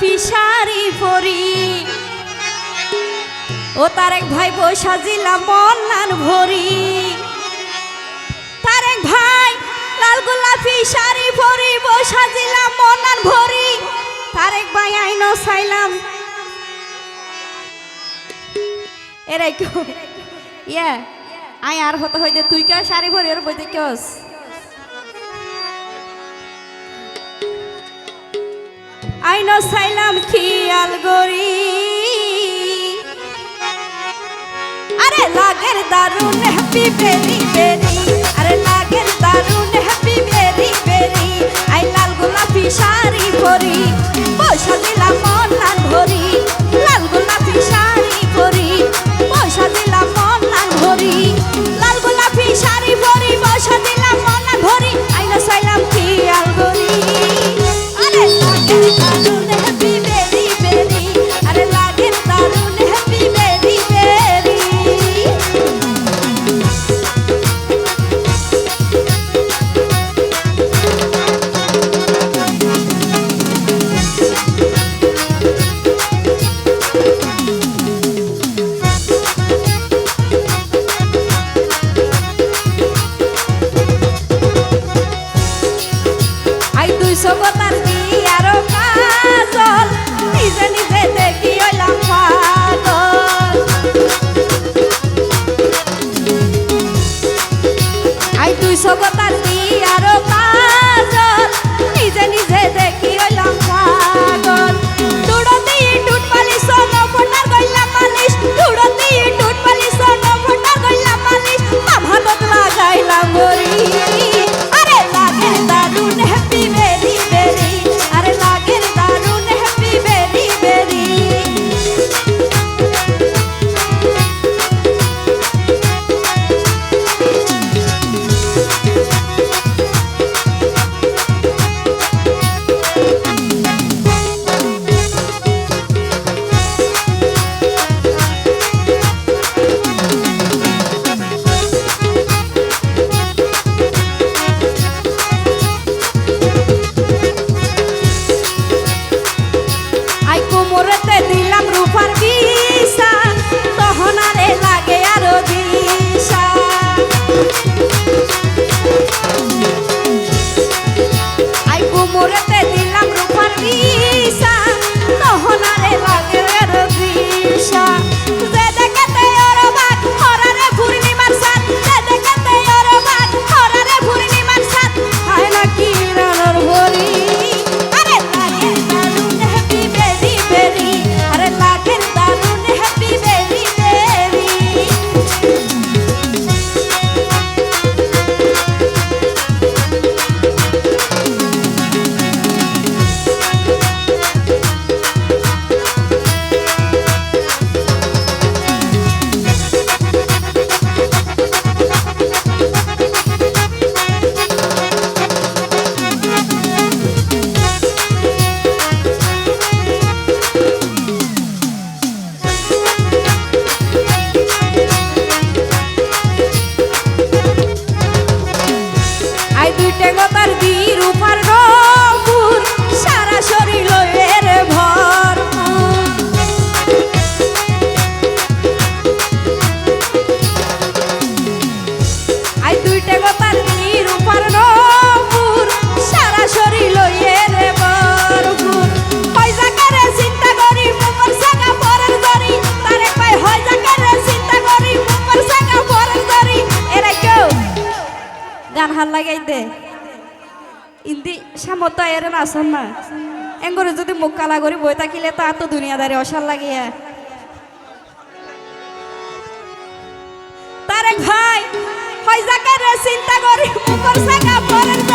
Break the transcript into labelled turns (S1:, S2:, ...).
S1: শাড়ি পরি ও তারেক ভাই বই সাজিলাম মন্নান ভরি। তারেক ভাই লাল গোলাপি শাড়ি পরি বই সাজিলাম মন্নান ভরি। তারেক ভাই আইনো চাইলাম এরাই কেউ ইয়া আই আর হতে হইতে তুই কে শাড়ি ভরি আর বইতে কেস আইনো সাইলাম খিয়াল গরি। আরে লাগের দারুণ হ্যাপি বেরি আই দুইশো গোতার দিয়ারো কাজল, নিজে নিজে দেখি হইলাম পাগল। আই দুইশো গোতার দিয়ারো কাজল, নিজে নিজে দেখি হইলাম গান লাগাই দে ইন্দি সামত এর আসন না এঙ্গরে যদি মুখ কালা করি বই থাকিলে তা তো দুনিয়াদারে অসার লাগিয়া তারে ভাই হয় জাকার চিন্তা করি মুখর সাকা পরের